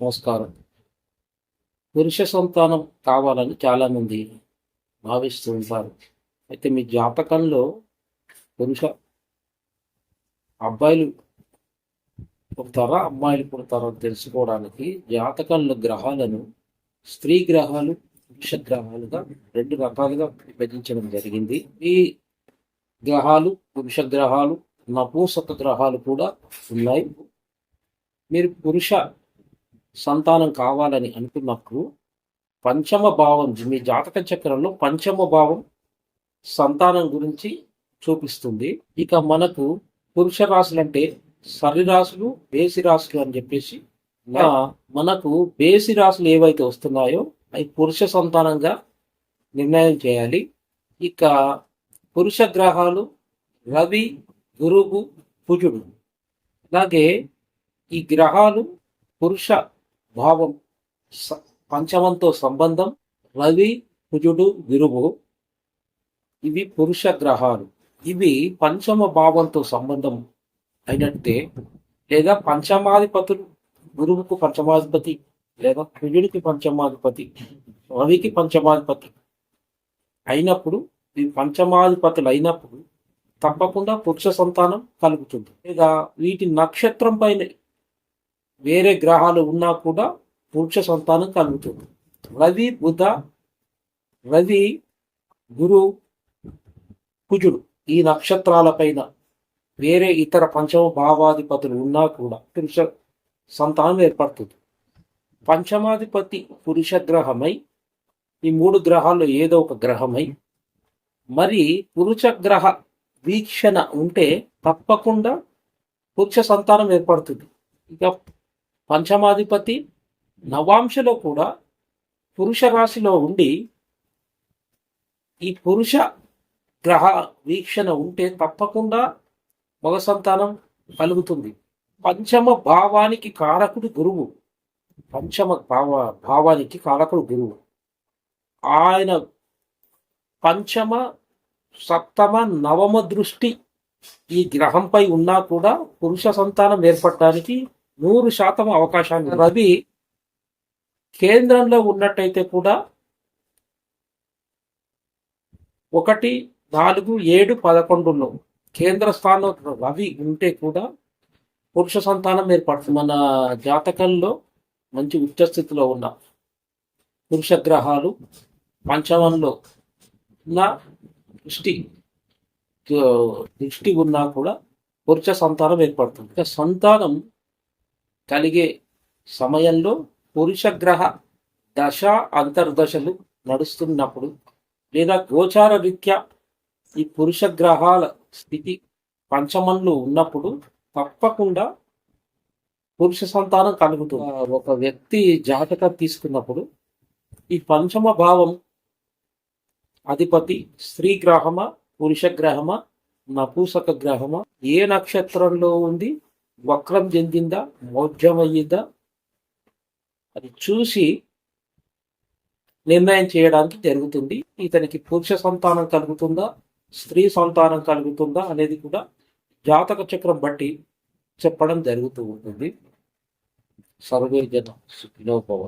నమస్కారం. పురుష సంతానం కావాలని చాలామంది భావిస్తూ ఉంటారు. అయితే మీ జాతకంలో పురుష అబ్బాయిలు పుడతారా అమ్మాయిలు పుడతారా తెలుసుకోవడానికి జాతకంలో గ్రహాలను స్త్రీ గ్రహాలు పురుష గ్రహాలుగా రెండు రకాలుగా విభజించడం జరిగింది. ఈ గ్రహాలు పురుష గ్రహాలు నపూసక గ్రహాలు కూడా ఉన్నాయి. మీరు పురుష సంతానం కావాలని అనుకున్నప్పుడు పంచమ భావం మీ జాతక చక్రంలో పంచమ భావం సంతానం గురించి చూపిస్తుంది. ఇక మనకు పురుష రాశులు అంటే సరి రాశులు బేసి రాశులు అని చెప్పేసి మనకు బేసి రాశులు ఏవైతే వస్తున్నాయో అవి పురుష సంతానంగా నిర్ణయం చేయాలి. ఇక పురుష గ్రహాలు రవి గురువు కుజుడు అలాగే ఈ గ్రహాలు పురుష భావం పంచమంతో సంబంధం రవి కుజుడు గురువు ఇవి పురుష గ్రహాలు. ఇవి పంచమ భావంతో సంబంధం అయినట్టే లేదా పంచమాధిపతులు గురువుకు పంచమాధిపతి లేదా కుజుడికి పంచమాధిపతి రవికి పంచమాధిపతి అయినప్పుడు ఈ పంచమాధిపతులు అయినప్పుడు తప్పకుండా పురుష సంతానం కలుగుతుంది. లేదా వీటి నక్షత్రం పైన వేరే గ్రహాలు ఉన్నా కూడా పురుష సంతానం కలుగుతుంది. రవి బుధ రవి గురు కుజుడు ఈ నక్షత్రాల పైన వేరే ఇతర పంచమ భావాధిపతులు ఉన్నా కూడా పురుష సంతానం ఏర్పడుతుంది. పంచమాధిపతి పురుష గ్రహమై ఈ మూడు గ్రహాల్లో ఏదో ఒక గ్రహమై మరి పురుష గ్రహ వీక్షణ ఉంటే తప్పకుండా పురుష సంతానం ఏర్పడుతుంది. ఇక పంచమాధిపతి నవాంశలో కూడా పురుష రాశిలో ఉండి ఈ పురుష గ్రహ వీక్షణ ఉంటే తప్పకుండా మగ సంతానం కలుగుతుంది. పంచమ భావానికి కారకుడు గురువు. పంచమ భావ భావానికి కారకుడు గురువు. ఆయన పంచమ సప్తమ నవమ దృష్టి ఈ గ్రహంపై ఉన్నా కూడా పురుష సంతానం ఏర్పడటానికి నూరు శాతం అవకాశాలు రవి కేంద్రంలో ఉన్నట్టయితే కూడా ఒకటి నాలుగు ఏడు పదకొండులో కేంద్ర స్థానంలో రవి ఉంటే కూడా పురుష సంతానం ఏర్పడుతుంది. మన జాతకంలో మంచి ఉచ్చస్థితిలో ఉన్న పురుష గ్రహాలు పంచమంలో ఉన్న దృష్టి దృష్టి ఉన్నా కూడా పురుష సంతానం ఏర్పడుతుంది. ఇక సంతానం కలిగే సమయంలో పురుష గ్రహ దశ అంతర్దశలు నడుస్తున్నప్పుడు లేదా గోచార రీత్యా ఈ పురుష గ్రహాల స్థితి పంచమంలో ఉన్నప్పుడు తప్పకుండా పురుష సంతానం కలుగుతుంది. ఒక వ్యక్తి జాతకం తీసుకున్నప్పుడు ఈ పంచమ భావం అధిపతి స్త్రీ గ్రహమా పురుష గ్రహమా నపూసక గ్రహమా ఏ నక్షత్రంలో ఉంది? వక్రం చెందిందా మౌఢ్యమయ్యిందా? అది చూసి నిర్ణయం చేయడానికి జరుగుతుంది. ఇతనికి పురుష సంతానం కలుగుతుందా స్త్రీ సంతానం కలుగుతుందా అనేది కూడా జాతక చక్రం బట్టి చెప్పడం జరుగుతూ ఉంటుంది. సర్వే జన